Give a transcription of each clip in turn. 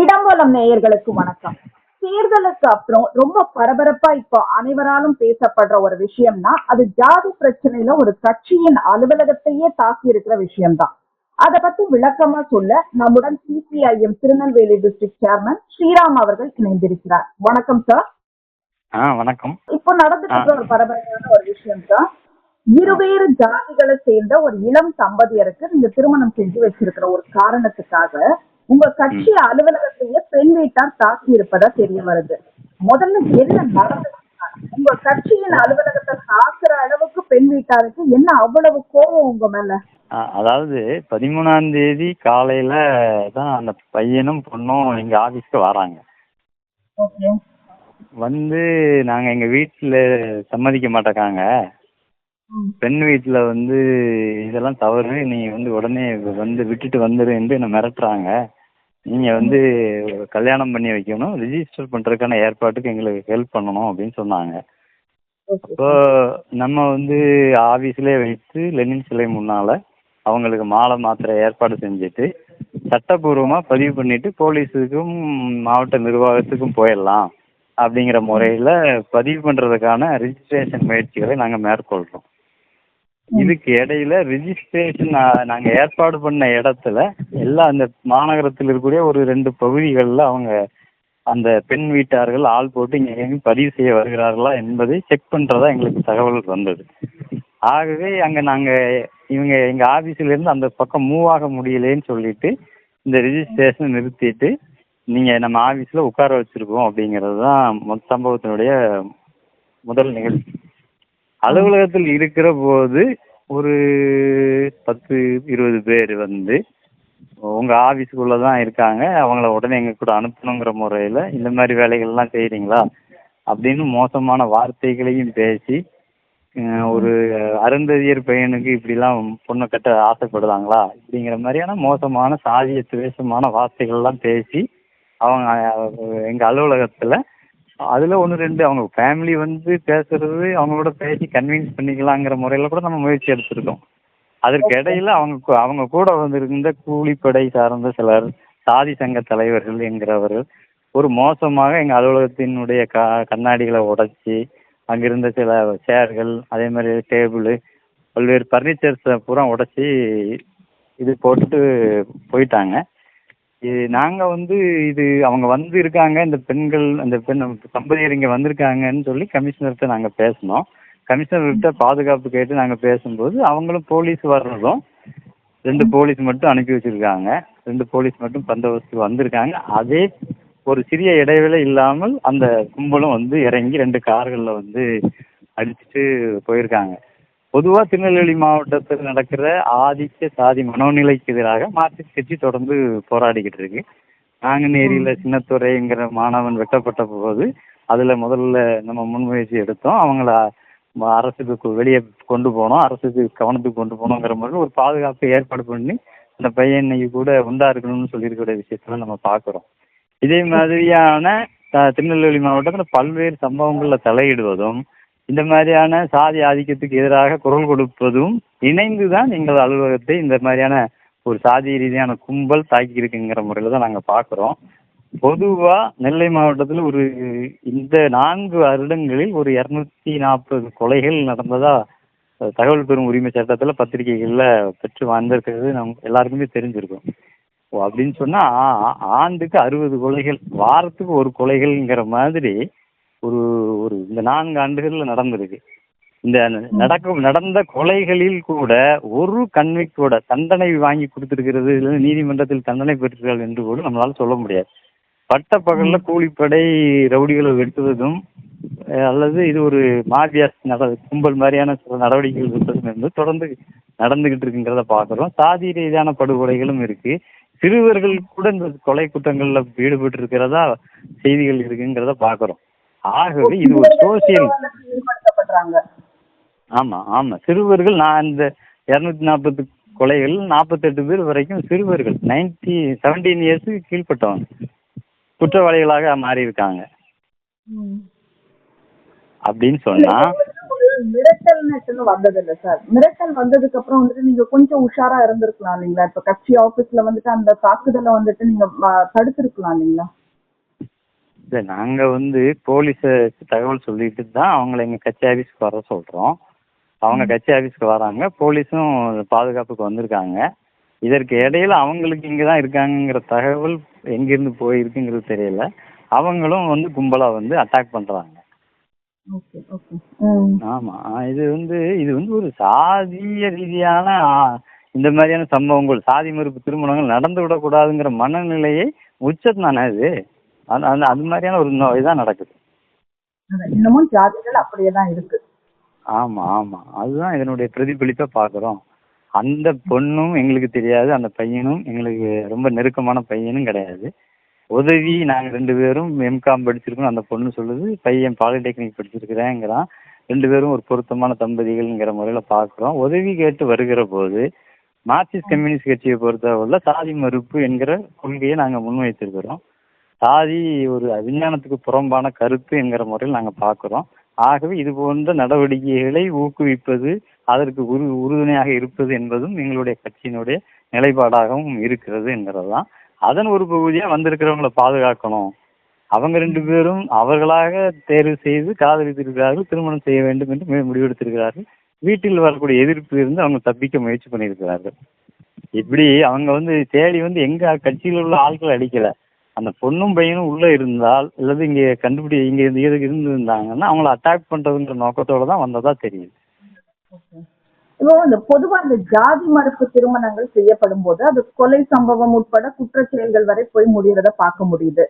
இடம்பலம் நேயர்களுக்கு வணக்கம். தேர்தலுக்கு அப்புறம் ரொம்ப பரபரப்பா இப்போ அனைவராலும் பேசப்படுற ஒரு விஷயம்னா அது ஜாதி பிரச்சனையில ஒரு கட்சியின் அலுவலகத்தையே தாக்கி இருக்கிற விஷயம்தான். அத பத்தி விளக்கமா சொல்ல நம்முடன் CPIM Tirunelveli district chairman Sriram அவர்கள் இணைந்திருக்கிறார். வணக்கம் சார் வணக்கம். இப்போ நடந்துட்டு இருக்கிற ஒரு பரபரப்பான ஒரு விஷயம் தான் இருவேறு ஜாதிகளை சேர்ந்த ஒரு இளம் தம்பதியருக்கு நீங்க திருமணம் செஞ்சு வச்சிருக்கிற ஒரு காரணத்துக்காக உங்க கட்சி அலுவலகத்தையே பெண் வீட்டார் தாக்கி இருப்பதா தெரிய வருது. முதல்ல என்ன நடந்தது உங்க கட்சியின் அலுவலகத்தை தாக்குற அளவுக்கு பெண் வீட்டாருக்கு என்ன அவ்வளவு கோபம் உங்க மேல? அதாவது பதிமூணாம் தேதி காலையில தான் அந்த பையனும் பொண்ணும் எங்க ஆபீஸ்க்கு வராங்க. வந்து நாங்க எங்க வீட்டுல சம்மதிக்க மாட்டேக்காங்க. பெண் வீட்டுல வந்து இதெல்லாம் தவறு நீ வந்து உடனே வந்து விட்டுட்டு வந்துரு என்று என்ன மிரட்டுறாங்க. நீங்க வந்து கல்யாணம் பண்ணி வைக்கணும். ரிஜிஸ்டர் பண்றதுக்கான ஏற்பாட்டுக்கு எங்களுக்கு ஹெல்ப் பண்ணணும் அப்படின்னு சொன்னாங்க. அப்போ நம்ம வந்து ஆபீஸ்லயே வைத்து லெனின் சிலை முன்னால அவங்களுக்கு மாலை மாத்திரை ஏற்பாடு செஞ்சுட்டு சட்டபூர்வமா பதிவு பண்ணிட்டு போலீஸுக்கும் மாவட்ட நிர்வாகத்துக்கும் போயிடலாம் அப்படிங்கிற முறையில பதிவு பண்றதுக்கான ரிஜிஸ்ட்ரேஷன் முயற்சிகளை நாங்க மேற்கொள்றோம். இதுக்கு இடையில ரிஜிஸ்ட்ரேஷன் நாங்க ஏற்பாடு பண்ண இடத்துல எல்லா அந்த மாநகரத்தில் இருக்கக்கூடிய ஒரு ரெண்டு பகுதிகளில் அவங்க அந்த பெண் வீட்டார்கள் ஆள் போட்டு இங்கே எங்கேயும் பதிவு செய்ய வருகிறார்களா என்பதை செக் பண்றதா எங்களுக்கு தகவல் வந்தது. ஆகவே அங்க நாங்க இவங்க எங்க ஆபீஸ்ல இருந்து அந்த பக்கம் மூவ் ஆக முடியலேன்னு சொல்லிட்டு இந்த ரிஜிஸ்ட்ரேஷன் நிறுத்திட்டு நீங்க நம்ம ஆபீஸ்ல உட்கார வச்சிருக்கோம் அப்படிங்கிறது தான் மொத்த சம்பவத்தினுடைய முதல் நிகழ்ச்சி. அலுவலகத்தில் இருக்கிற போது ஒரு பத்து இருபது பேர் வந்து உங்க ஆபீஸ்க்குள்ள தான் இருக்காங்க. அவங்கள உடனே எங்க கூட அனுப்பணுங்கிற முறையில இந்த மாதிரி வேலைகள்லாம் செய்கிறீங்களா அப்படின்னு மோசமான வார்த்தைகளையும் பேசி ஒரு அருந்ததியர் பையனுக்கு இப்படிலாம் பொண்ணு கட்ட ஆசைப்படுதாங்களா இப்படிங்கிற மாதிரியான மோசமான சாதிய துவேஷமான வார்த்தைகள்லாம் பேசி அவங்க எங்கள் எங்க அலுவலகத்துல அதுல ஒன்று ரெண்டு அவங்க ஃபேமிலி வந்து பேசுறது அவங்களோட பேசி கன்வின்ஸ் பண்ணிக்கலாங்கிற முறையில கூட நம்ம முயற்சி எடுத்திருக்கோம். அதற்கு இடையில அவங்க அவங்க கூட வந்திருந்த கூலிப்படை சார்ந்த சிலர் சாதி சங்க தலைவர்கள் என்கிறவர்கள் ஒரு மோசமாக எங்க அலுவலகத்தினுடைய க கண்ணாடிகளை உடைச்சி அங்கிருந்த சில சேர்கள் அதே மாதிரி டேபிள் பல்வேறு ஃபர்னிச்சர்ஸை பூரா உடைச்சி இது போட்டுட்டு போயிட்டாங்க. இது நாங்க வந்து இது அவங்க வந்து இருக்காங்க இந்த பெண்கள் அந்த பெண் தம்பதியர் இங்க வந்திருக்காங்கன்னு சொல்லி கமிஷனர்கிட்ட நாங்க பேசினோம் கமிஷனர்கிட்ட பாதுகாப்பு கேட்டு நாங்க பேசும்போது அவங்களும் போலீஸ் வர்றதும் ரெண்டு போலீஸ் மட்டும் அனுப்பி வச்சிருக்காங்க. ரெண்டு போலீஸ் மட்டும் பந்தோபஸ்துக்கு வந்திருக்காங்க. அதே ஒரு சிறிய இடைவேளை இல்லாமல் அந்த கும்பலும் வந்து இறங்கி ரெண்டு கார்களில் வந்து அடிச்சுட்டு போயிருக்காங்க. பொதுவாக திருநெல்வேலி மாவட்டத்தில் நடக்கிற ஆதிக்க சாதி மனோநிலைக்கு எதிராக மார்க்சிஸ்ட் கட்சி தொடர்ந்து போராடிக்கிட்டு இருக்கு. நாங்குநேரியில் சின்னத்துறைங்கிற மாணவன் வெட்டப்பட்ட போது அதில் முதல்ல நம்ம முன்முயற்சி எடுத்தோம். அவங்கள அரசுக்கு வெளியே கொண்டு போனோம். அரசுக்கு கவனத்துக்கு கொண்டு போனோங்கிற மாதிரி ஒரு பாதுகாப்பு ஏற்பாடு பண்ணி அந்த பையன் கூட உண்டா இருக்கணும்னு சொல்லியிருக்கிற விஷயத்துல நம்ம பார்க்குறோம் இதே மாதிரியான திருநெல்வேலி மாவட்டத்தில் பல்வேறு சம்பவங்களில் தலையிடுவதும் இந்த மாதிரியான சாதி ஆதிக்கத்துக்கு எதிராக குரல் கொடுப்பதும் இணைந்து தான் எங்கள் அலுவலகத்தை இந்த மாதிரியான ஒரு சாதி ரீதியான கும்பல் தாக்கி இருக்குங்கிற முறையில் தான் நாங்கள் பார்க்குறோம். பொதுவாக நெல்லை மாவட்டத்தில் ஒரு இந்த நான்கு வருடங்களில் ஒரு இரநூத்தி நாற்பது கொலைகள் நடந்ததா தகவல் பெறும் உரிமை சட்டத்தில் பத்திரிகைகளில் பெற்று வந்திருக்கிறது நம் எல்லாருக்குமே தெரிஞ்சிருக்கும். ஓ அப்படின்னு சொன்னால் ஆ- ஆண்டுக்கு அறுபது கொலைகள் வாரத்துக்கு ஒரு கொலைகள்ங்கிற மாதிரி ஒரு இந்த நான்கு ஆண்டுகள்ல நடந்திருக்கு. இந்த நடக்கும் நடந்த கொலைகளில் கூட ஒரு கண்விக்கோட தண்டனை வாங்கி கொடுத்திருக்கிறது இல்லை நீதிமன்றத்தில் தண்டனை பெற்றிருக்கிறார்கள் என்று கூட நம்மளால சொல்ல முடியாது. பட்ட பகல்ல கூலிப்படை ரவுடிகளை வெட்டுவதும் அல்லது இது ஒரு மாபியா நட கும்பல் மாதிரியான சில நடவடிக்கைகள் இருப்பதும் என்பது தொடர்ந்து நடந்துகிட்டு இருக்குங்கிறத பார்க்குறோம். சாதி ரீதியான படுகொலைகளும் இருக்கு. சிறுவர்கள் கூட இந்த கொலை குற்றங்கள்ல ஈடுபட்டு இருக்கிறதா செய்திகள் இருக்குங்கிறத பார்க்குறோம். ஆகவே இது ஒரு சோசியல் ஆமா ஆமா. சிறுவர்கள் நான் இந்த இருநூத்தி நாற்பது கொலைகள் நாற்பத்தெட்டு பேர் வரைக்கும் சிறுவர்கள். நைன்டி செவன்டீன் இயர்ஸுக்கு கீழ்ப்பட்டவங்க. குற்றவாளிகளாக மாறி இருக்காங்க அப்படின்னு சொன்னா மிரட்டல்னு வந்தது இல்ல சார். மிரட்டல் வந்ததுக்கு அப்புறம் வந்துட்டு நீங்க கொஞ்சம் உஷாரா இருந்திருக்கலாம் இல்லைங்களா? இப்ப கட்சி ஆபீஸ்ல வந்துட்டு அந்த தாக்குதலை வந்துட்டு நீங்க தடுத்திருக்கலாம் இல்லைங்களா? இல்லை நாங்கள் வந்து போலீஸுக்கு தகவல் சொல்லிட்டு தான் அவங்கள எங்கள் கட்சி ஆஃபீஸ்க்கு வர சொல்கிறோம் அவங்க கட்சி ஆஃபீஸ்க்கு வராங்க. போலீஸும் பாதுகாப்புக்கு வந்திருக்காங்க. இதற்கு இடையில அவங்களுக்கு இங்கே தான் இருக்காங்கங்கிற தகவல் எங்கேருந்து போயிருக்குங்கிறது தெரியல. அவங்களும் வந்து கும்பலாக வந்து அட்டாக் பண்ணுறாங்க ஓகே ஓகே. ம். ஆமாம் இது வந்து இது வந்து ஒரு சாதிய ரீதியான இந்த மாதிரியான சம்பவங்கள் சாதி மறுப்பு திருமணங்கள் நடந்து விடக்கூடாதுங்கிற மனநிலையை உச்சம் தானே இது அது அது அது மாதிரியான ஒரு நோ- இதான் நடக்குது. இன்னமும் ஜாதிகள் அப்படியே தான் இருக்கு. ஆமா ஆமா. அதுதான் இதனுடைய பிரதிபலிப்பை பார்க்குறோம். அந்த பொண்ணும் எங்களுக்கு தெரியாது அந்த பையனும் எங்களுக்கு ரொம்ப நெருக்கமான பையனும் கிடையாது. உதவி நாங்கள் ரெண்டு பேரும் எம்காம் படிச்சிருக்கோம். அந்த பொண்ணு சொல்லுது பையன் பாலிடெக்னிக் படிச்சிருக்கிறேங்கிறான். ரெண்டு பேரும் ஒரு பொருத்தமான தம்பதிகள்ங்கிற முறையில் பார்க்குறோம். உதவி கேட்டு வருகிற போது மார்க்சிஸ்ட் கம்யூனிஸ்ட் கட்சியை பொறுத்தவரையில் சாதி மறுப்பு என்கிற கொள்கையை நாங்கள் முன்வைத்திருக்கிறோம். சாதி ஒரு விஞ்ஞானத்துக்கு புறம்பான கருத்து என்கிற முறையில் நாங்கள் பார்க்குறோம் ஆகவே இது போன்ற நடவடிக்கைகளை ஊக்குவிப்பது அதற்கு உரு உறுதுணையாக இருப்பது என்பதும் எங்களுடைய கட்சியினுடைய நிலைப்பாடாகவும் இருக்கிறது என்கிறதுதான். அதன் ஒரு பகுதியாக வந்திருக்கிறவங்களை பாதுகாக்கணும். அவங்க ரெண்டு பேரும் அவர்களாக தேர்வு செய்து காதலித்திருக்கிறார்கள் திருமணம் செய்ய வேண்டும் என்று முடிவெடுத்திருக்கிறார்கள். வீட்டில் வரக்கூடிய எதிர்ப்பு இருந்து அவங்க தப்பிக்க முயற்சி பண்ணியிருக்கிறார்கள். இப்படி அவங்க வந்து தேடி வந்து எங்க கட்சியில் உள்ள ஆட்கள் அடிக்கல. அந்த பொண்ணும் பையனும் உள்ள இருந்தால் அல்லது இங்க கண்டுபிடி இங்க இருந்து இருந்து இருந்திருந்தாங்கன்னா அவங்கள அட்டாக் பண்றதுங்கிற நோக்கத்தோட தான் வந்ததா தெரியுது. இப்போ இந்த பொதுவா இந்த ஜாதி மறுப்பு திருமணங்கள் செய்யப்படும் போது அது கொலை சம்பவம் உட்பட குற்றச் செயல்கள் வரை போய் முடியறத பார்க்க முடியுது.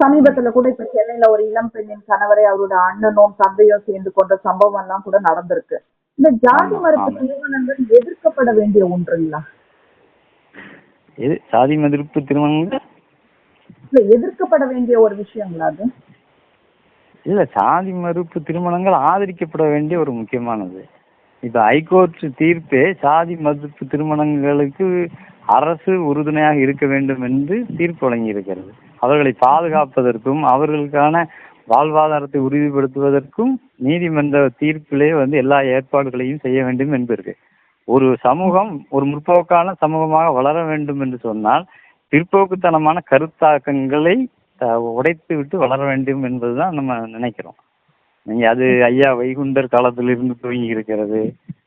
சமீபத்துல கூட இப்ப சென்னையில ஒரு இளம் பெண்ணின் கணவரை அவரோட அண்ணனும் தந்தையோ சேர்ந்து கொண்ட சம்பவம் எல்லாம் கூட நடந்திருக்கு. இந்த ஜாதி மறுப்பு. திருமணங்கள் எதிர்க்கப்பட வேண்டிய ஒன்றுங்களா எது? சாதி மதிப்பு திருமணங்கள்? இல்ல எதிர்க்கப்பட வேண்டிய ஒரு விஷயங்களா அது? இல்ல சாதி மறுப்பு திருமணங்கள் ஆதரிக்கப்பட வேண்டிய ஒரு முக்கியமானது. இப்ப ஹைகோர்ட் தீர்ப்பே சாதி மறுப்பு திருமணங்களுக்கு அரசு உறுதுணையாக இருக்க வேண்டும் என்று தீர்ப்பு வழங்கி இருக்கிறது அவர்களை பாதுகாப்பதற்கும் அவர்களுக்கான வாழ்வாதாரத்தை உறுதிப்படுத்துவதற்கும் நீதிமன்ற தீர்ப்பிலே வந்து எல்லா ஏற்பாடுகளையும் செய்ய வேண்டும் என்பது ஒரு சமூகம் ஒரு முற்போக்கான சமூகமாக வளர வேண்டும் என்று சொன்னால் பிற்போக்குத்தனமான கருத்தாக்கங்களை உடைத்து விட்டு வளர வேண்டும் என்பதுதான் நம்ம நினைக்கிறோம். நீங்க அது ஐயா வைகுண்டர் காலத்திலிருந்து துவங்கி இருக்கிறது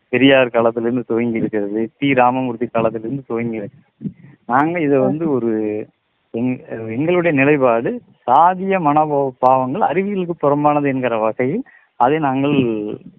பெரியார் காலத்திலிருந்து துவங்கி இருக்கிறது டி ராமமூர்த்தி காலத்திலிருந்து துவங்கி இருக்கு நாங்க இதை வந்து ஒரு எங்- எங்களுடைய நிலைப்பாடு சாதிய மனோபாவங்கள் அறிவியலுக்கு புறம்பானது என்கிற வகையில் அதை நாங்கள்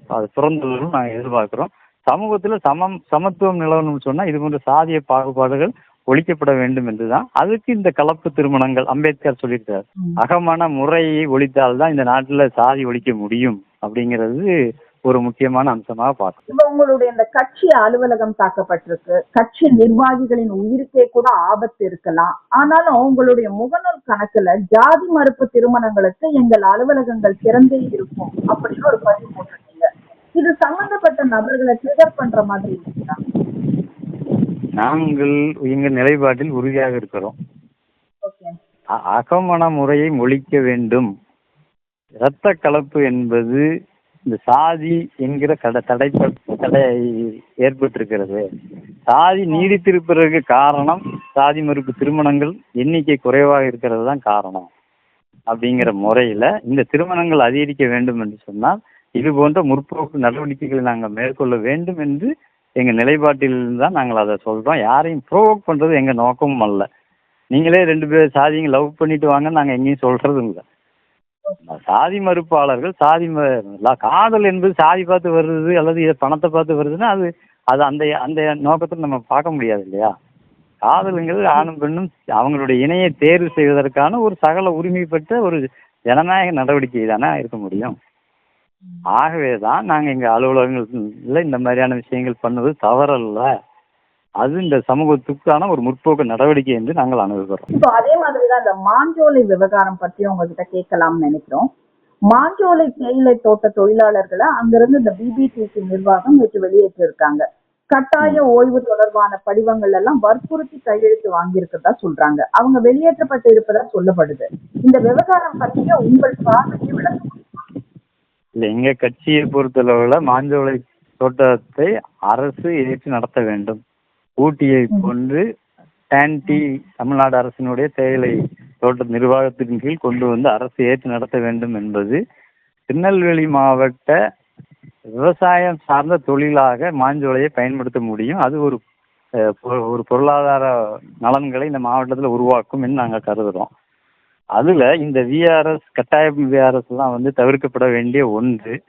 அது புறந்தவர்களும் நாங்கள் எதிர்பார்க்கிறோம். சமூகத்தில் சமம் சமத்துவம் நிலவணும்னு சொன்னால் இது போன்ற சாதிய பாகுபாடுகள் ஒழிக்கப்பட வேண்டும் என்றுதான் அதுக்கு இந்த கலப்பு திருமணங்கள் அம்பேத்கர் சொல்லியிருக்கார் ம். அகமண முறையை ஒழித்தால்தான் இந்த நாட்டுல சாதி ஒழிக்க முடியும் அப்படிங்கிறது ஒரு முக்கியமான அம்சமாக பார்க்கணும். இப்ப உங்களுடைய இந்த கட்சி அலுவலகம் தாக்கப்பட்டிருக்கு. கட்சி நிர்வாகிகளின் உயிருக்கே கூட ஆபத்து இருக்கலாம். ஆனாலும் உங்களுடைய முகநூல் கணக்குல ஜாதி மறுப்பு திருமணங்களுக்கு எங்கள் அலுவலகங்கள் திறந்தே இருக்கும் அப்படின்னு ஒரு பதிவு போட்டிருக்கீங்க. இது சம்பந்தப்பட்ட நபர்களை ட்ரிகர் பண்ற மாதிரி இருக்குங்களா நாங்கள் எங்க நிலைப்பாட்டில் உறுதியாக இருக்கிறோம். அகமண முறையை ஒழிக்க வேண்டும். இரத்த கலப்பு என்பது இந்த சாதி என்கிற கட தடை தடை ஏற்பட்டிருக்கிறது. சாதி நீடித்திருப்பதற்கு காரணம் சாதி மறுப்பு திருமணங்கள் எண்ணிக்கை குறைவாக இருக்கிறது தான் காரணம். அப்படிங்கிற முறையில இந்த திருமணங்கள் அதிகரிக்க வேண்டும் என்று சொன்னால் இது போன்ற முற்போக்கு நடவடிக்கைகளை நாங்கள் மேற்கொள்ள வேண்டும் என்று எங்கள் நிலைப்பாட்டில் தான் நாங்கள் அதை சொல்கிறோம் யாரையும் ப்ரோவோக் பண்ணுறது எங்கள் நோக்கமும் அல்ல. நீங்களே ரெண்டு பேர் சாதிங்க லவ் பண்ணிட்டு வாங்க நாங்கள் எங்கேயும் சொல்கிறது இல்லை சாதி மறுப்பாளர்கள் சாதி ம- காதல் என்பது சாதி பார்த்து வருது அல்லது இதை பணத்தை பார்த்து வருதுன்னா அது அது அந்த அந்த நோக்கத்தில் நம்ம பார்க்க முடியாது இல்லையா? காதலுங்கிறது ஆணும் பெண்ணும் அவங்களுடைய இணையை தேர்வு செய்வதற்கான ஒரு சகல உரிமை பெற்ற ஒரு ஜனநாயக நடவடிக்கை தானே இருக்க முடியும். ஆகவே தான் நாங்கள் எங்கள் அலுவலகங்கள்ல இந்த மாதிரியான விஷயங்கள் பண்ணுவது தவறல்ல. அது இந்த சமூகத்துக்கான ஒரு முற்போக்கு நடவடிக்கை என்று நாங்கள் அணுகுகிறோம். இப்போ அதே மாதிரிதான் இந்த மாஞ்சோலை விவகாரம் பற்றி உங்ககிட்ட கேட்கலாம்னு நினைக்கிறோம். மாஞ்சோலை தேயிலை தோட்ட தொழிலாளர்களை அங்கிருந்து இந்த பிபிடிசி நிர்வாகம் நேற்று வெளியேற்றிருக்காங்க. கட்டாய ஓய்வு தொடர்பான படிவங்கள் எல்லாம் வற்புறுத்தி கையெழுத்து வாங்கியிருக்கிறதா சொல்றாங்க. அவங்க வெளியேற்றப்பட்டு இருப்பதா சொல்லப்படுது. இந்த விவகாரம் பற்றிய உங்கள் பார்வையை விளக்க முடியுமா? இல்லை எங்கள் கட்சியை பொறுத்தளவில் மாஞ்சோலை தோட்டத்தை அரசு ஏற்று நடத்த வேண்டும். ஊட்டியை கொண்டு டேன்டி தமிழ்நாடு அரசினுடைய தேயிலை தோட்ட நிர்வாகத்தின் கீழ் கொண்டு வந்து அரசு ஏற்று நடத்த வேண்டும் என்பது திருநெல்வேலி மாவட்ட விவசாயம் சார்ந்த தொழிலாக மாஞ்சோலையை பயன்படுத்த முடியும். அது ஒரு பொ- ஒரு பொருளாதார நலன்களை இந்த மாவட்டத்தில் உருவாக்கும் என்று நாங்கள் கருதுகிறோம் அதில் இந்த விஆர்எஸ் கட்டாயம் விஆர்எஸ்லாம் வந்து தவிர்க்கப்பட வேண்டிய ஒன்று.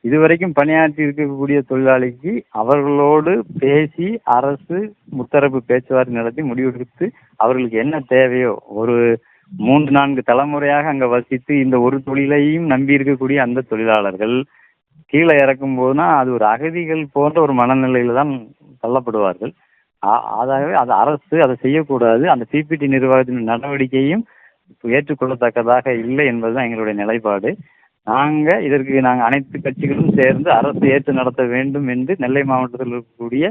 இதுவரைக்கும் பணியாற்றி இருக்கக்கூடிய தொழிலாளிக்கு அவர்களோடு பேசி அரசு முத்தரப்பு பேச்சுவார்த்தை நடத்தி முடிவெடுத்து அவர்களுக்கு என்ன தேவையோ ஒரு மூன்று நான்கு தலைமுறையாக அங்கே வசித்து இந்த ஒரு தொழிலையும் நம்பி இருக்கக்கூடிய அந்த தொழிலாளர்கள் கீழே இறக்கும் போதுனா அது ஒரு அகதிகள் போன்ற ஒரு மனநிலையில தான் தள்ளப்படுவார்கள். ஆ- அதாகவே அது அரசு அதை செய்யக்கூடாது. அந்த பிபிடி நிர்வாகத்தின் நடவடிக்கையும் ஏற்றுக்கொள்ளத்தக்கதாக இல்லை என்பதுதான் எங்களுடைய நிலைப்பாடு. நாங்க இதற்கு நாங்கள் அனைத்து கட்சிகளும் சேர்ந்து அரசு ஏற்று நடத்த வேண்டும் என்று நெல்லை மாவட்டத்தில் இருக்கக்கூடிய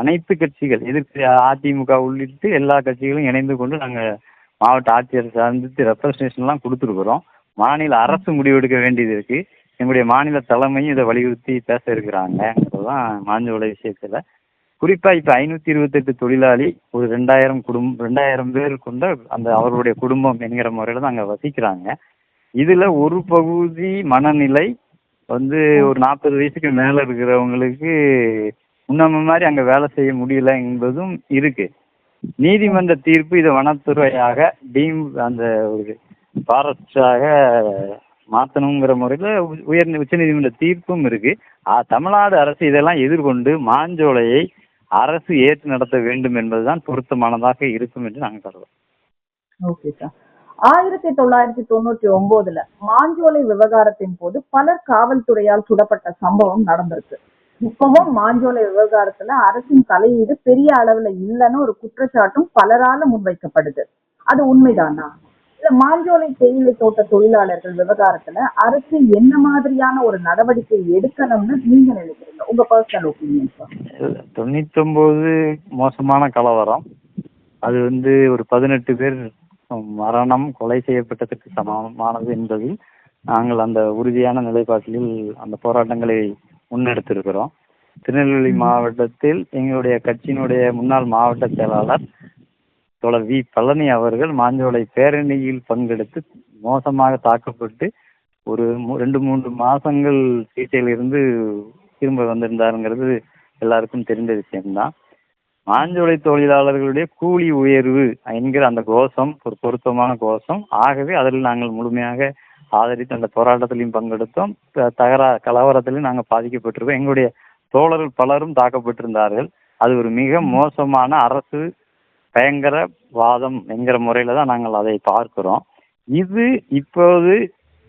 அனைத்து கட்சிகள் எதிர்த்து அதிமுக உள்ளிட்டு எல்லா கட்சிகளும் இணைந்து கொண்டு நாங்கள் மாவட்ட ஆட்சியர் சந்தித்து ரெப்ரசன்டேஷன்லாம் கொடுத்துருக்குறோம். மாநில அரசு முடிவெடுக்க வேண்டியது இருக்கு. எங்களுடைய மாநில தலைமையும் இதை வலியுறுத்தி பேச இருக்கிறாங்க. தான் மாஞ்சோலை விஷயத்துல குறிப்பா இப்ப ஐநூத்தி இருபத்தெட்டு தொழிலாளி ஒரு ரெண்டாயிரம் குடும்பம் ரெண்டாயிரம் பேர் கொண்ட அந்த அவர்களுடைய குடும்பம் என்கிற முறையில தான் அங்க வசிக்கிறாங்க. இதுல ஒரு பகுதி மனநிலை வந்து ஒரு நாற்பது வயசுக்கு மேல இருக்கிறவங்களுக்கு முன்னம மாதிரி அங்க வேலை செய்ய முடியல என்பதும் இருக்கு. நீதிமன்ற தீர்ப்பு இதை வனத்துறையாக டீம் அந்த ஒரு ஃபாரஸ்டாக மாற்றணுங்கிற முறையில் உயர் உச்சநீதிமன்ற தீர்ப்பும் இருக்கு. தமிழ்நாடு அரசு இதெல்லாம் எதிர்கொண்டு மாஞ்சோலையை அரசு ஏற்று நடத்த வேண்டும் என்பதுதான் பொருத்தமானதாக இருக்கும் என்று நாங்கள் கருதுறோம். ஓகே சார் ஆயிரத்தி தொள்ளாயிரத்தி தொண்ணூற்றி ஒன்பதுல மாஞ்சோலை விவகாரத்தின் போது பலர் காவல்துறையால் சுடப்பட்ட சம்பவம் நடந்திருக்கு. இப்பவும் மாஞ்சோலை விவகாரத்துல அரசின் தலையீடு பெரிய அளவுல இல்லைன்னு ஒரு குற்றச்சாட்டும் பலரால முன்வைக்கப்படுது. அது உண்மைதானா? மாஞ்சோலை தேயிலை தோட்ட தொழிலாளர்கள் விவகாரத்துல அரசு என்ன மாதிரியான ஒரு நடவடிக்கை எடுக்கணும்னு நீங்க நினைக்கிறீங்க? உங்க பர்சனல் ஒப்பீனியன் தொண்ணூத்தி ஒன்பது மோசமான கலவரம். அது வந்து ஒரு பதினெட்டு பேர் மரணம் கொலை செய்யப்பட்டதற்கு சமமானது என்பதில் நாங்கள் அந்த உறுதியான நிலைப்பாட்டில் அந்த போராட்டங்களை முன்னெடுத்திருக்கிறோம். திருநெல்வேலி மாவட்டத்தில் எங்களுடைய கட்சியினுடைய முன்னாள் மாவட்ட செயலாளர் தோழர் வி. பழனி அவர்கள் மாஞ்சோலை பேரணியில் பங்கெடுத்து மோசமாக தாக்கப்பட்டு ஒரு ரெண்டு மூன்று மாதங்கள் சிகிச்சையிலிருந்து திரும்ப வந்திருந்தாருங்கிறது எல்லாருக்கும் தெரிந்த விஷயம்தான். மாஞ்சோலை தொழிலாளர்களுடைய கூலி உயர்வு என்கிற அந்த கோஷம் ஒரு பொருத்தமான கோஷம். ஆகவே அதில் நாங்கள் முழுமையாக ஆதரித்து அந்த போராட்டத்திலையும் பங்கெடுத்தோம். த- தகரா கலவரத்திலையும் நாங்கள் பாதிக்கப்பட்டிருக்கோம். எங்களுடைய தோழர்கள் பலரும் தாக்கப்பட்டிருந்தார்கள். அது ஒரு மிக மோசமான அரசு பயங்கர வாதம் என்கிற முறையில தான் நாங்கள் அதை பார்க்கிறோம். இது இப்போது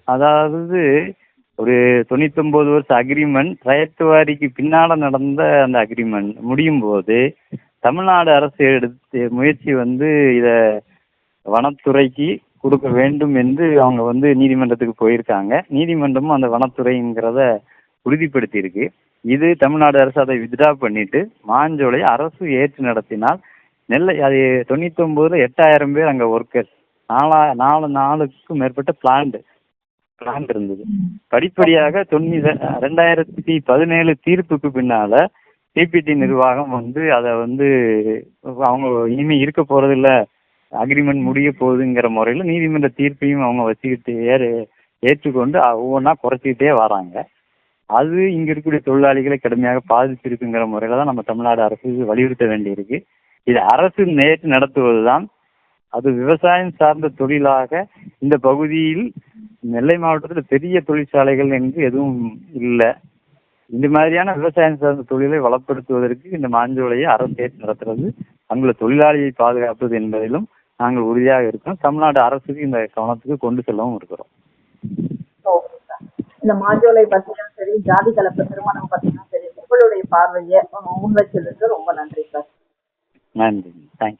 அதாவது ஒரு தொண்ணூத்தொன்பது வருஷம் அக்ரிமெண்ட் ரயத்துவாரிக்கு பின்னால நடந்த அந்த அக்ரிமெண்ட் முடியும் போது தமிழ்நாடு அரசு எடுத்த முயற்சி வந்து இத வனத்துறைக்கு கொடுக்க வேண்டும் என்று அவங்க வந்து நீதிமன்றத்துக்கு போயிருக்காங்க. நீதிமன்றமும் அந்த வனத்துறைங்கிறத உறுதிப்படுத்தி இருக்கு இது தமிழ்நாடு அரசு அதை வித்ட்ரா பண்ணிட்டு மாஞ்சோலை அரசு ஏற்று நடத்தினால் நெல்லை அது தொண்ணூத்தொன்பதுல எட்டாயிரம் பேர் அங்க ஒர்க்கர்ஸ் நாலா நாலு நாலுக்கும் மேற்பட்ட பிளான்ட் பிளான்ட் இருந்தது. படிப்படியாக தொண்ணூ ரெண்டாயிரத்தி பதினேழு தீர்ப்புக்கு பின்னால டிபிடி நிர்வாகம் வந்து அதை வந்து அவங்க இனிமே இருக்க போறதில்ல. அக்ரிமெண்ட் முடிய போகுதுங்கிற முறையில் நீதிமன்ற தீர்ப்பையும் அவங்க வச்சுக்கிட்டு ஏறு ஏற்றுக்கொண்டு ஒவ்வொன்றா குறைச்சிக்கிட்டே வராங்க. அது இங்க இருக்கக்கூடிய தொழிலாளிகளை கடுமையாக பாதிச்சிருக்குங்கிற முறையில தான் நம்ம தமிழ்நாடு அரசு வலியுறுத்த வேண்டியிருக்கு. இது அரசு நேற்று நடத்துவதுதான். அது விவசாயம் சார்ந்த தொழிலாக இந்த பகுதியில் நெல்லை மாவட்டத்தில் பெரிய தொழிற்சாலைகள் என்று எதுவும் இல்லை. இந்த மாதிரியான விவசாயம் சார்ந்த தொழிலை வளப்படுத்துவதற்கு இந்த மாஞ்சோலையை அரசு ஏற்று நடத்துறது. அங்குள்ள தொழிலாளியை பாதுகாப்பது என்பதிலும் நாங்கள் உறுதியாக இருக்கோம் தமிழ்நாடு அரசுக்கு இந்த கவனத்துக்கு கொண்டு செல்லவும் இருக்கிறோம். இந்த மாஞ்சோலை பத்தியும் சரி ஜாதி கலப்பு திருமணம் பத்தியும் சரி உங்களுடைய பார்வையை முன்வச்சதுக்கு ரொம்ப நன்றி சார். நன்றி தேங்க்யூ